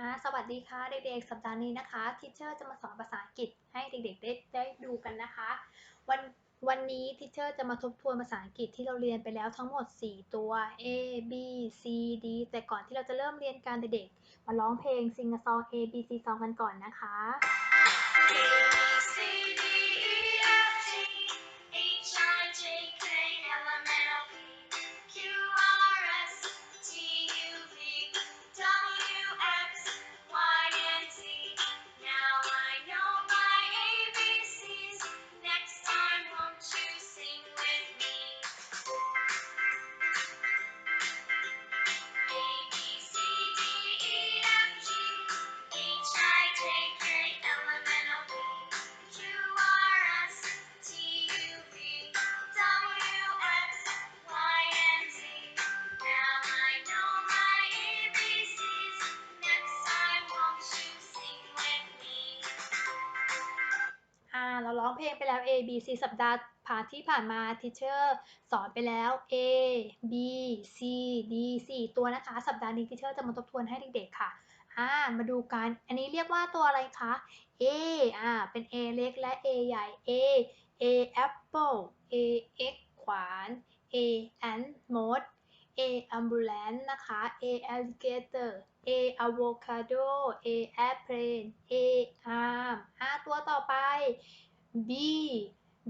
ค่ะสวัสดีค่ะเด็กๆ สัปดาห์นี้นะคะทิเชอร์จะมาสอนภาษาอังกฤษให้เด็กๆได้ได้ดูกันนะคะ วันวันนี้ทิเชอร์จะมาทบทวนภาษาอังกฤษที่เราเรียนไปแล้วทั้งหมด 4 ตัว A B C D แต่ก่อนที่เราจะเริ่มเรียนการเด็กๆมาร้องเพลง Sing a song A B C song กันก่อนนะคะ เราร้องเพลงไปแล้ว A B C สัปดาห์ผ่านที่ผ่านมาทิเชอร์สอนไปแล้ว A B C D 4ตัวนะคะ สัปดาห์นี้ทิเชอร์จะมาทบทวนให้เด็กๆค่ะอ่ามาดูกัน อันนี้เรียกว่าตัวอะไรคะ A อ่าเป็น A เล็กและ A ใหญ่ A A apple A X ขวาน A ant มด A ambulance นะคะ A alligator A avocado A airplane A arm อ่าตัวต่อไป B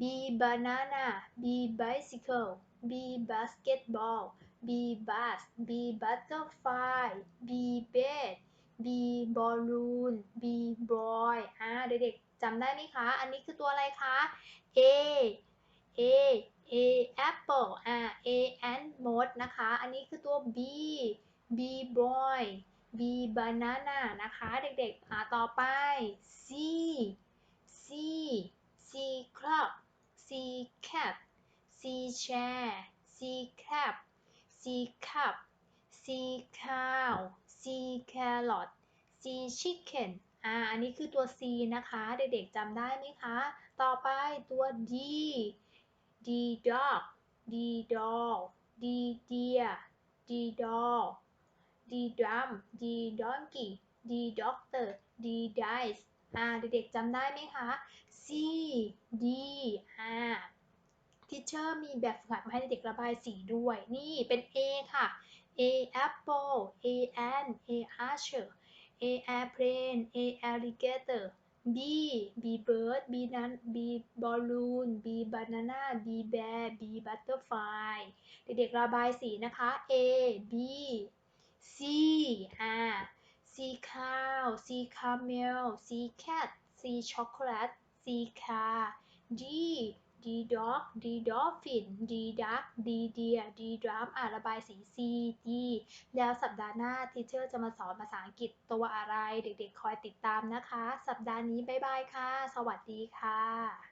B banana B bicycle B basketball B bus B butterfly B bed B balloon B boy อ่าเด็กๆจำได้ไหมคะ อันนี้คือตัวอะไรคะ A A A apple อ่า A ant มดนะคะ อันนี้คือตัว B B boy B banana นะคะ เด็กๆ อ่า ต่อไป C C C club C cat C chair C cap C cup C cow C carrot C chicken อ่า อันนี้คือตัว C นะคะ เด็กๆจำได้ไหมคะ ต่อไปตัว D D dog D doll D deer D doll D drum D donkey D doctor D dice อ่าเด็กๆจำได้ไหมคะ C D อ่าทิเชอร์มีแบบฝึกหัดมาให้เด็กระบายสีด้วย นี่เป็น A ค่ะ A apple A ant A archer A airplane A alligator B B bird B nan B balloon B banana B bear B butterfly เด็กๆระบายสีนะคะ A B C อ่า C cow C camel C cat C chocolate C car D D dog D dolphin D duck D deer D drum อ่าระบายสี C D แล้วสัปดาห์หน้าทีเชอร์จะมาสอนภาษาอังกฤษตัวอะไร เด็กๆ คอยติดตามนะคะ สัปดาห์นี้ บ๊ายบายค่ะ สวัสดีค่ะ